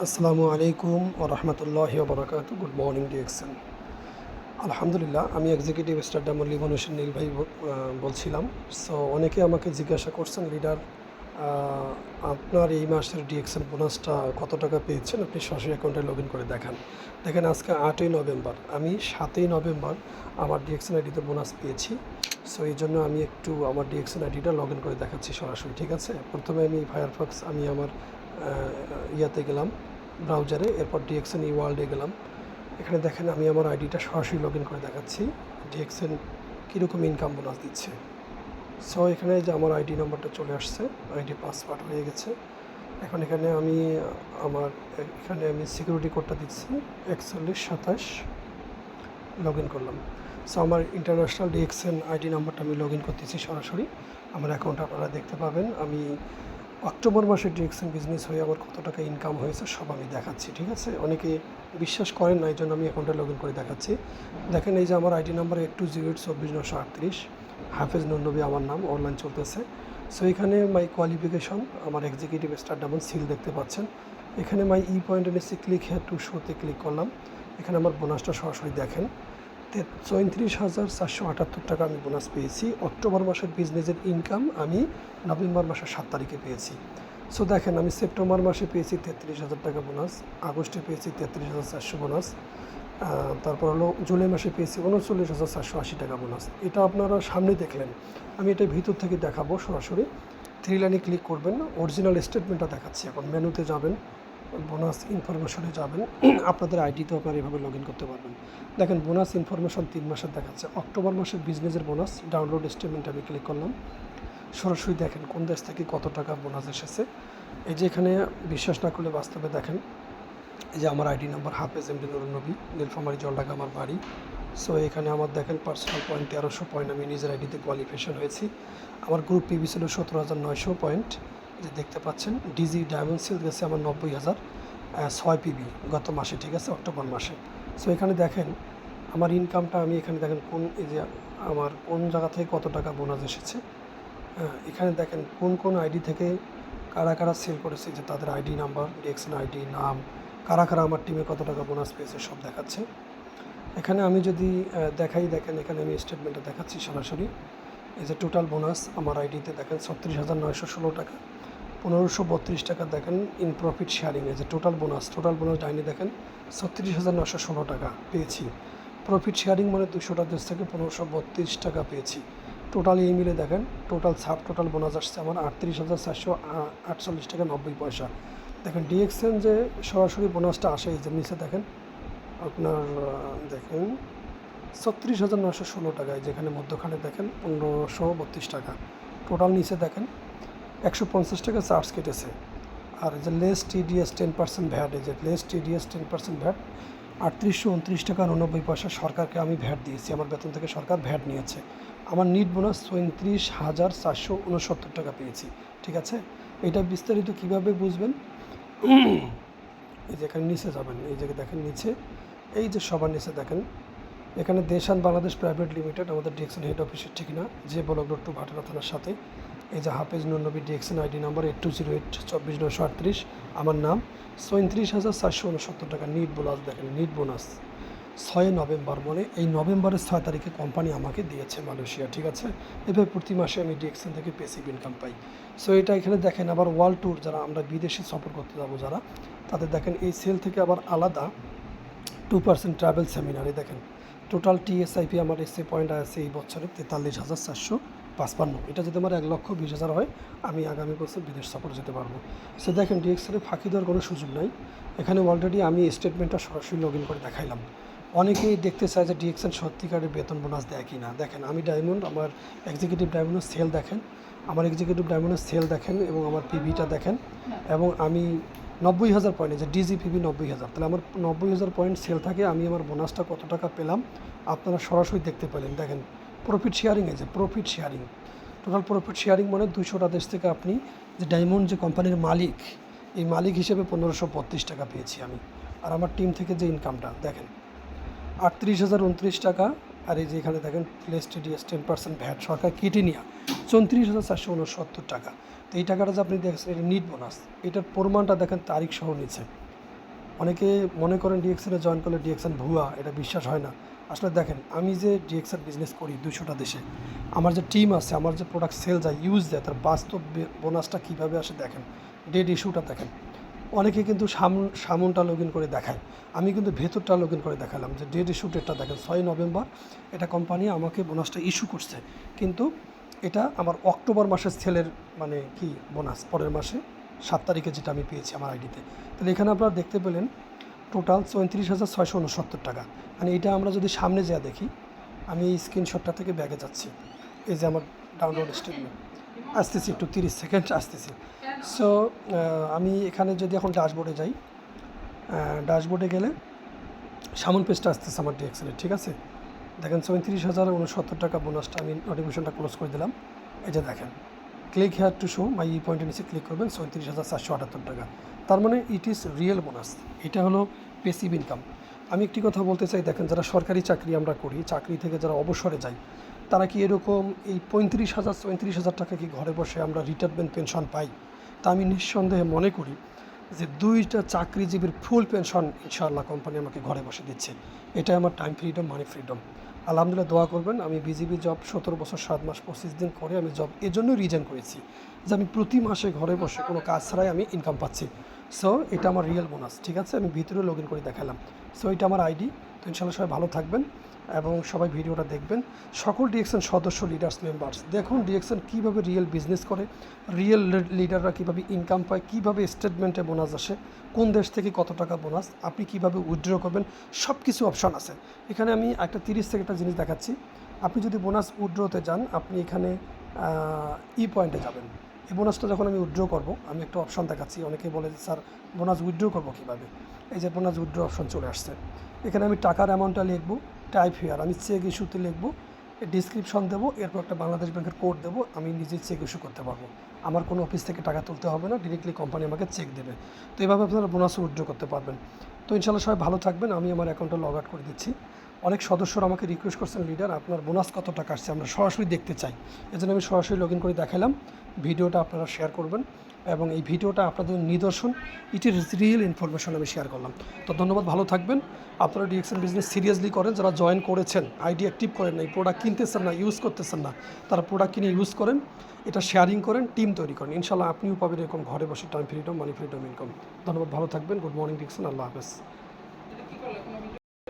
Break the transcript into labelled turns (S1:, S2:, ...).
S1: আসসালামু আলাইকুম ও রহমতুল্লাহ বরকাত গুড মর্নিং ডিএক্সএন আলহামদুলিল্লাহ, আমি এক্সিকিউটিভ স্টার ডামর লিমন হোসেন নীল ভাই বলছিলাম। সো অনেকে আমাকে জিজ্ঞাসা করছেন লিডার আপনার এই মাসের ডিএক্সএন বোনাসটা কত টাকা পেয়েছেন? আপনি সরাসরি অ্যাকাউন্টে লগ ইন করে দেখান। দেখেন, আজকে আটই নভেম্বর। আমি সাতই নভেম্বর আমার ডিএক্সএন আইডিতে বোনাস পেয়েছি। সো এই জন্য আমি একটু আমার ডিএক্সএন আইডিটা লগ ইন করে দেখাচ্ছি সরাসরি, ঠিক আছে? প্রথমে আমি ফায়ারফক্স আমি আমার ইয়াতে গেলাম ব্রাউজারে এরপর ডিএক্সএন ই ওয়ার্ল্ডে গেলাম। এখানে দেখেন আমি আমার আইডিটা সরাসরি লগ ইন করে দেখাচ্ছি। ডিএক্সএন কীরকম ইনকাম বোনাস দিচ্ছে। সো এখানে যে আমার আইডি নাম্বারটা চলে আসছে আইডি পাসওয়ার্ড হয়ে গেছে। এখন এখানে আমি আমার, এখানে আমি সিকিউরিটি কোডটা দিচ্ছি, একচল্লিশ সাতাশ লগ ইন করলাম। সো আমার ইন্টারন্যাশনাল ডিএক্সএন আইডি নাম্বারটা আমি লগ ইন করতেছি সরাসরি। আমার অ্যাকাউন্ট আপনারা দেখতে পাবেন। আমি অক্টোবর মাসে ডিএক্সএন বিজনেস হয়ে আমার কত টাকা ইনকাম হয়েছে, সব আমি দেখাচ্ছি, ঠিক আছে? অনেকে বিশ্বাস করেন না এই জন্য আমি অ্যাকাউন্টে লগ ইন করে দেখাচ্ছি। দেখেন এই যে আমার ID number eight two zero eight চব্বিশ নশো আটত্রিশ হাফেজ নন্নবী আমার নাম অনলাইন চলতেছে। সো এখানে মাই কোয়ালিফিকেশন আমার এক্সিকিউটিভ স্টার ডাবল সিল দেখতে পাচ্ছেন। এখানে মাই ই পয়েন্ট এসে ক্লিক হেয়ার টু শোতে ক্লিক করলাম। এখানে আমার বোনাসটা সরাসরি দেখেন। চৌত্রিশ হাজার চারশো আটাত্তর টাকা আমি বোনাস পেয়েছি। অক্টোবর মাসের বিজনেসের ইনকাম আমি নভেম্বর মাসের সাত তারিখে পেয়েছি। সো দেখেন, আমি সেপ্টেম্বর মাসে পেয়েছি তেত্রিশ হাজার টাকা বোনাস আগস্টে পেয়েছি তেত্রিশ হাজার চারশো বোনাস তারপর হলো জুলাই মাসে পেয়েছি উনচল্লিশ হাজার চারশো আশি টাকা বোনাস এটা আপনারা সামনে দেখলেন। আমি এটা ভিতর থেকে দেখাবো সরাসরি। থ্রি লাইনে ক্লিক করবেন অরিজিনাল স্টেটমেন্টটা দেখাচ্ছি। এখন মেনুতে যাবেন। বোনাস ইনফরমেশনে যাবেন। আপনাদের আইডিতেও আপনারা এভাবে লগ ইন করতে পারবেন। দেখেন বোনাস ইনফরমেশন তিন মাসের দেখাচ্ছে। অক্টোবর মাসের বিজনেসের বোনাস ডাউনলোড স্টেটমেন্ট আমি ক্লিক করলাম। সরাসরি দেখেন, কোন দেশ থেকে কত টাকা বোনাস এসেছে। এই যে এখানে বিশ্বাস না করলে বাস্তবে দেখেন, এই যে আমার ID number Hafez MD Nurnobi Nilphamari, Jaldhaka, আমার বাড়ি। সো এখানে আমার দেখেন পার্সোনাল পয়েন্ট তেরোশো পয়েন্ট আমি নিজের আইডিতে কোয়ালিফিকেশন হয়েছি। আমার গ্রুপ পিবি ছিল সতেরো হাজার নয়শো পয়েন্ট যে দেখতে পাচ্ছেন ডিজি ডায়মন্ড সিল গেছে আমার নব্বই হাজার ছয় পিবি গত মাসে, ঠিক আছে? অক্টোবর মাসে। সো এখানে দেখেন, আমার ইনকামটা আমি এখানে দেখেন কোন, এই যে আমার কোন জায়গা থেকে কত টাকা বোনাস এসেছে। এখানে দেখেন কোন কোন আইডি থেকে কারা কারা সেল করেছে যে তাদের আইডি নাম্বার ডিএক্সএন আইডি নাম, কারা কারা আমার টিমে কত টাকা বোনাস পেয়েছে, সব দেখাচ্ছে। এখানে আমি যদি দেখাই, দেখেন, এখানে আমি স্টেটমেন্টটা দেখাচ্ছি সরাসরি। এই যে টোটাল বোনাস আমার আইডিতে দেখেন ছত্রিশ হাজার নয়শো ষোলো টাকা। পনেরোশো বত্রিশ টাকা দেখেন ইন প্রফিট শেয়ারিং যে টোটাল বোনাস টোটাল বোনাস ডাইনি দেখেন, ছত্রিশ হাজার নশো ষোলো টাকা পেয়েছি। প্রফিট শেয়ারিং মানে দুশোটা দেশ থেকে পনেরোশো বত্রিশ টাকা পেয়েছি। টোটাল এই মিলে দেখেন টোটাল সাব টোটাল বোনাস আসছে আমার আটত্রিশ হাজার চারশো আটচল্লিশ টাকা নব্বই পয়সা। দেখেন ডিএক্সএন যে সরাসরি বোনাসটা আসে, এই যে নিচে দেখেন, আপনার দেখেন, ছত্রিশ হাজার নশো ষোলো টাকায় যেখানে মধ্যখানে দেখেন, পনেরোশো বত্রিশ টাকা। টোটাল নিচে দেখেন একশো পঞ্চাশ টাকা চার্জ কেটেছে। আর যে less TDS ten percent VAT এই যে less TDS ten percent VAT আটত্রিশশো উনত্রিশ টাকা উনব্বই পয়সা সরকারকে আমি ভ্যাট দিয়েছি। আমার বেতন থেকে সরকার ভ্যাট নিয়েছে। আমার নিট বোনাস চৌত্রিশ হাজার চারশো উনসত্তর টাকা পেয়েছি। ঠিক আছে? এটা বিস্তারিত কীভাবে বুঝবেন? এই যে এখানে নিচে যাবেন। এই যে দেখেন নিচে। এই যে সবার নিচে দেখেন। এখানে দেশান বাংলাদেশ প্রাইভেট লিমিটেড, আমাদের ডিএক্সএন হেড অফিসের ঠিকানা যে ব্লক রোড ভাটারা থানার সাথে। এই যে Hafez Nurnobi DXN ID number eight two zero eight চব্বিশ নশো আটত্রিশ আমার নাম চৌত্রিশ হাজার চারশো উনসত্তর টাকা নিট বোনাস, দেখেন নিট বোনাস। ছয় নভেম্বর মানে এই নভেম্বরের ছয় তারিখে কোম্পানি আমাকে দিয়েছে মালয়েশিয়া, ঠিক আছে? এভাবে প্রতি মাসে আমি ডিএক্সএন থেকে পেসিভ ইনকাম পাই। সো এটা এখানে দেখেন আবার ওয়ার্ল্ড ট্যুর যারা, আমরা বিদেশে সফর করতে যাব যারা, তাদের দেখেন এই সেল থেকে আবার আলাদা টু পার্সেন্ট ট্রাভেল সেমিনারে দেখেন। টোটাল টিএসআইপি আমার এসে পয়েন্ট আছে এই বছরে তেতাল্লিশ হাজার চারশো পাঁচপান্ন। এটা যদি আমার এক লক্ষ বিশ হাজার হয়, আমি আগামী বছর বিদেশ সফর যেতে পারব। সে দেখেন ডিএক্সএলে ফাঁকি দেওয়ার কোনো সুযোগ নাই। এখানে অলরেডি আমি স্টেটমেন্টটা সরাসরি লগ ইন করে দেখাইলাম। অনেকেই দেখতে চায় যে ডিএক্সএন সত্যিকারের বেতন বোনাস দেয় কি না দেখেন, আমি ডায়মন্ড আমার এক্সিকিউটিভ ডায়মন্ডের সেল দেখেন। আমার এক্সিকিউটিভ ডায়মন্ডের সেল দেখেন এবং আমার পিভিটা দেখেন। এবং আমি নব্বই হাজার পয়েন্ট যে ডিজি পিভি নব্বই হাজার। তাহলে আমার নব্বই হাজার পয়েন্ট সেল থাকে, আমি আমার বোনাসটা কত টাকা পেলাম? আপনারা সরাসরি দেখতে পেলেন। দেখেন প্রফিট শেয়ারিং এই যে profit sharing total profit sharing মানে দুশোটা দেশ থেকে আপনি যে ডায়মন্ড যে কোম্পানির মালিক, এই মালিক হিসেবে পনেরোশো বত্রিশ টাকা পেয়েছি আমি। আর আমার টিম থেকে যে ইনকামটা দেখেন, আটত্রিশ হাজার উনত্রিশ টাকা, আর এই যে এখানে দেখেন less TDS ten percent VAT সরকার কেটে নেওয়া চৌত্রিশ হাজার চারশো উনসত্তর টাকা। তো এই টাকাটা যে আপনি দেখছেন, এটা নিট বোনাস এটার পরিমাণটা দেখেন, তারিখ সহ নিচ্ছে। অনেকে মনে করেন ডিএক্সএনে জয়েন করলে ডিএক্সএন ভুয়া, এটা বিশ্বাস হয় না। আসলে দেখেন, আমি যে ডিএক্সএন বিজনেস করি দুশোটা দেশে, আমার যে টিম আছে, আমার যে প্রোডাক্ট সেল যায় ইউজ দেয় তার বাস্তব বোনাসটা কীভাবে আসে দেখেন ডেড ইস্যুটা দেখেন। অনেকে কিন্তু সামন সামনটা লগ ইন করে দেখায়। আমি কিন্তু ভেতরটা লগ ইন করে দেখালাম যে ডেট ইস্যু ডেটটা দেখেন, ছয় নভেম্বর, এটা কোম্পানি আমাকে বোনাসটা ইস্যু করছে। কিন্তু এটা আমার অক্টোবর মাসের সেলের মানে কি বোনাস পরের মাসে সাত তারিখে যেটা আমি পেয়েছি আমার আইডিতে তাহলে এখানে আপনারা দেখতে পেলেন টোটাল চৌত্রিশ হাজার ছয়শো উনসত্তর টাকা। মানে এটা আমরা যদি সামনে যা দেখি, আমি এই স্ক্রিনশটটা থেকে ব্যাগে যাচ্ছি। এই যে আমার ডাউনলোড স্টেটমেন্ট আসতেছি একটু তিরিশ সেকেন্ড আসতেছি। সো আমি এখানে যদি এখন ড্যাশবোর্ডে যাই ড্যাশবোর্ডে গেলে সামন পেজটা আসতেছে আমার ডিএক্সেলের ঠিক আছে? দেখেন চৌত্রিশ হাজার উনসত্তর টাকা বোনাসটা আমি নোটিফিকেশনটা ক্লোজ করে দিলাম। এই যে দেখেন। Click here to show my e পয়েন্টের নিচে ক্লিক করবেন চৌত্রিশ হাজার চারশো আটাত্তর টাকা। তার মানে ইট ইজ রিয়েল বোনাস এটা হলো পেসিভ ইনকাম আমি একটি কথা বলতে চাই, দেখেন যারা সরকারি চাকরি আমরা করি, চাকরি থেকে যারা অবসরে যাই তারা কি এরকম এই পঁয়ত্রিশ হাজার চৌত্রিশ হাজার টাকা কি ঘরে বসে আমরা রিটায়ারমেন্ট পেনশন পাই? তা আমি নিঃসন্দেহে মনে করি যে দুইটা চাকরিজীবীর ফুল পেনশন ইনশাআল্লাহ কোম্পানি আমাকে ঘরে বসে দিচ্ছে। এটাই আমার টাইম ফ্রিডম মানি ফ্রিডম আলহামদুলিল্লাহ দোয়া করবেন। আমি বিজিবি জব সতেরো বছর, সাত মাস, পঁচিশ দিন করে আমি জব এজন্যই রিজাইন করেছি। যে আমি প্রতি মাসে ঘরে বসে কোনো কাজ ছাড়াই আমি ইনকাম পাচ্ছি। সো এটা আমার রিয়েল বোনাস ঠিক আছে? আমি ভিতরে লগ ইন করে দেখালাম। সো এটা আমার আইডি তো ইনশাল্লাহ সবাই ভালো থাকবেন। এবং সবাই ভিডিওটা দেখবেন। সকল ডিএক্সএন সদস্য লিডার্স মেম্বার্স দেখুন ডিএক্সএন কীভাবে রিয়েল বিজনেস করে রিয়েল লিডাররা কীভাবে ইনকাম পায়, কীভাবে স্টেটমেন্টে বোনাস আসে, কোন দেশ থেকে কত টাকা বোনাস আপনি কীভাবে উইথড্র করবেন সব কিছু অপশান আছে। এখানে আমি একটা তিরিশ থেকে একটা জিনিস দেখাচ্ছি। আপনি যদি বোনাস উইথড্রতে যান, আপনি এখানে ই পয়েন্টে যাবেন। এই বোনাসটা যখন আমি উইথড্র করব, আমি একটা অপশান দেখাচ্ছি। অনেকে বলে যে, স্যার বোনাস উইথড্র করব কীভাবে? এই যে বোনাস উইথড্র অপশন চলে আসছে। এখানে আমি টাকার অ্যামাউন্টটা লিখব। টাইপ হিয়ার আমি চেক ইস্যুতে লিখব ডিসক্রিপশন দেবো, এরপর একটা বাংলাদেশ ব্যাংকের কোড দেবো, আমি নিজে চেক ইস্যু করতে পারব। আমার কোনো অফিস থেকে টাকা তুলতে হবে না ডিরেক্টলি কোম্পানি আমাকে চেক দেবে। তো এইভাবে আপনারা বোনাস উইথড্র করতে পারবেন। তো ইনশাল্লাহ সবাই ভালো থাকবেন, আমি আমার অ্যাকাউন্টটা লগ আউট করে দিচ্ছি। অনেক সদস্যরা আমাকে রিকোয়েস্ট করছেন লিডার আপনার বোনাস কত টাকা আসছে? আমরা সরাসরি দেখতে চাই। এজন্য আমি সরাসরি লগ ইন করে দেখালাম ভিডিওটা আপনারা শেয়ার করবেন। এবং এই ভিডিওটা আপনাদের নিদর্শন। ইট ইজ রিয়েল ইনফরমেশন আমি শেয়ার করলাম। তো ধন্যবাদ, ভালো থাকবেন। আপনারা ডিএক্সএন বিজনেস সিরিয়াসলি করেন, যারা জয়েন করেছেন আইডি অ্যাক্টিভ করেন না, এই প্রোডাক্ট কিনতেছেন না ইউজ করতেছেন না, তারা প্রোডাক্ট কিনে ইউজ করেন, এটা শেয়ারিং করেন টিম তৈরি করেন। ইনশাল্লাহ আপনিও পাবেন এরকম ঘরে বসে time freedom money freedom income ধন্যবাদ, ভালো থাকবেন। গুড মর্নিং ডিএক্সন আল্লাহ হাফেজ।